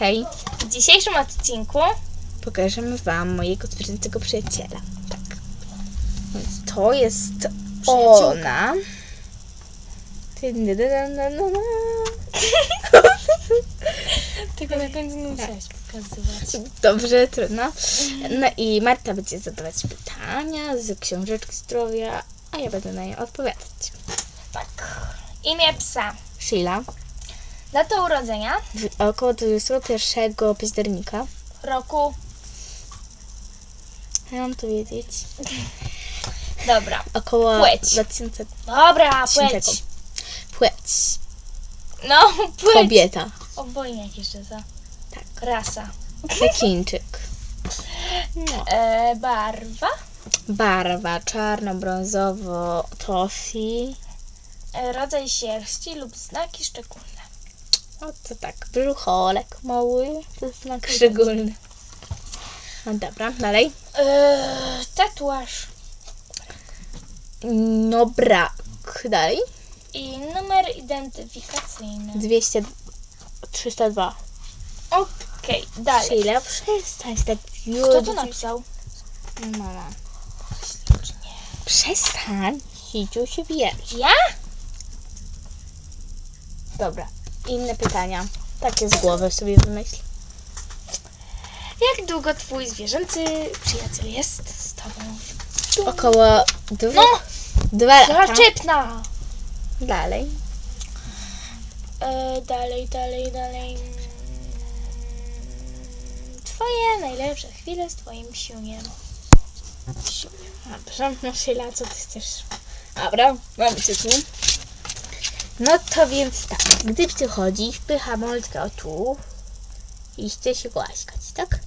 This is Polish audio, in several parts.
Hej, W dzisiejszym odcinku pokażemy Wam mojego zwierzęcego przyjaciela. Tak. Więc to jest ona. tego na końcu nie musiałaś pokazywać. Dobrze, trudno. No i Marta będzie zadawać pytania z książeczki zdrowia, a ja będę na nie odpowiadać. Tak. Imię psa. Sheila, Data urodzenia. około 21 października. Roku. Ja mam to wiedzieć. Dobra. Około Płeć. 2000. Dobra, płeć. Płeć. No, płeć. Kobieta. Obojniak jeszcze za. Tak. Rasa. Pekińczyk. No. E, barwa. Barwa czarno-brązowo tofi. E, rodzaj sierści lub znaki szczególne. O to tak, brzucholek mały, to jest znak szczególny. No dobra, dalej. E, tatuaż. No brak. Dalej. I numer identyfikacyjny. 200, 302. Okej, dalej. Sheila, przestań tak Kto to napisał? Mama. Czy nie? Przestań. Hiciu się wiesz. Ja? Dobra. Inne pytania. Takie z głowy sobie wymyśl. Jak długo twój zwierzęcy przyjaciel jest z tobą? Około dwa, No, dwa lata. zaczepna! Dalej. E, dalej, dalej, dalej. Twoje najlepsze chwile z twoim. Siuniem. Dobrze, no Sheila, co ty chcesz? Dobra, mam cię tu. No to więc tak, gdy przychodzi, wpycha Moltka tu i chce się głaskać, tak?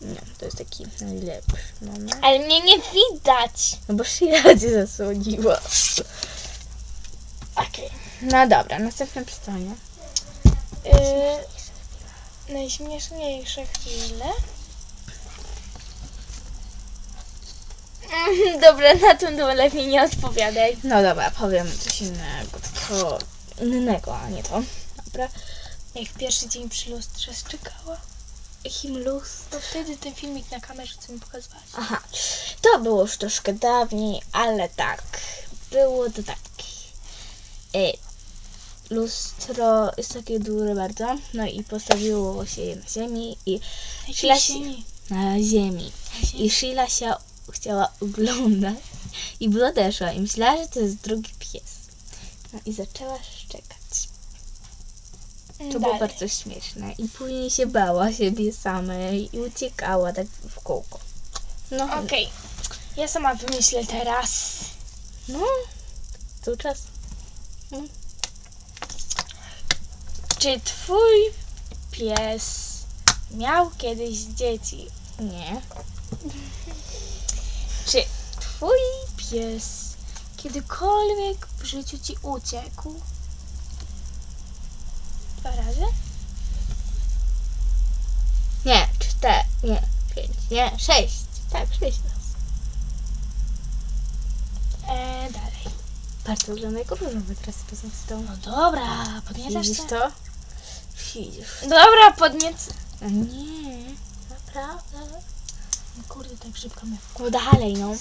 Nie, to jest taki najlepszy moment. Ale mnie nie widać. No bo Sheila cię zasłoniła. Okej. No dobra, następne pytanie. Y, najśmieszniejsze chwile. Dobra, na tym to lepiej nie odpowiadaj. No dobra, powiem coś innego, tylko innego, a nie to. Dobra. Jak pierwszy dzień przy lustrze szczekała. Himlus. To wtedy ten filmik na kamerze, co mi pokazywałaś. Aha, to było już troszkę dawniej, ale tak, było to tak. E, lustro jest takie duże bardzo, no i postawiło się je na ziemi i Sheila się, na ziemi. I Sheila się chciała oglądać i by odeszła i myślała, że to jest drugi pies. No i zaczęła szczekać. To było bardzo śmieszne. I później się bała siebie samej i uciekała tak w kółko. No, Okej. Ja sama wymyślę teraz. no, tu czas. Czy twój pies miał kiedyś dzieci? Nie. Czy twój pies kiedykolwiek w życiu ci uciekł? Dwa razy? Nie, cztery, nie, pięć, nie, sześć. Tak, sześć raz. E, dalej. Bardzo wygląda jako różowy teraz poza tą. No dobra, podniecasz Widzisz się? to? Widzisz. Dobra, podniec. A nie, naprawdę. No Kurde, tak szybko mnie No dalej, no.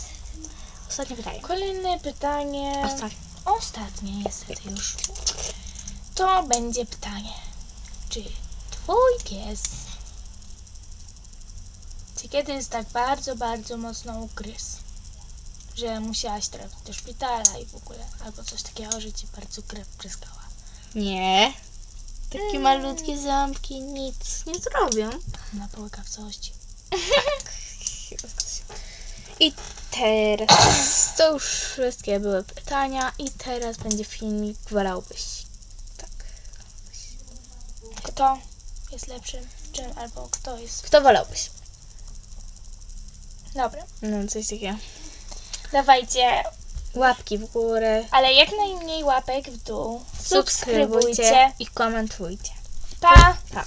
Ostatnie pytanie. Kolejne pytanie. Ostatnie. Ostatnie niestety już. To będzie pytanie. Czy twój pies czy kiedyś tak bardzo, bardzo mocno ugryzł, że musiałaś trafić do szpitala i w ogóle, albo coś takiego, że ci bardzo krew pryskała? Nie. Takie malutkie ząbki nic nie zrobią. Na połykawcości. I teraz to już wszystkie były pytania i teraz będzie filmik wolałbyś. Tak. Kto jest lepszy, czym, albo kto jest... Kto wolałbyś? Dobra, No coś takiego. dawajcie, Łapki w górę, ale jak najmniej łapek w dół. subskrybujcie i komentujcie. Pa! Pa.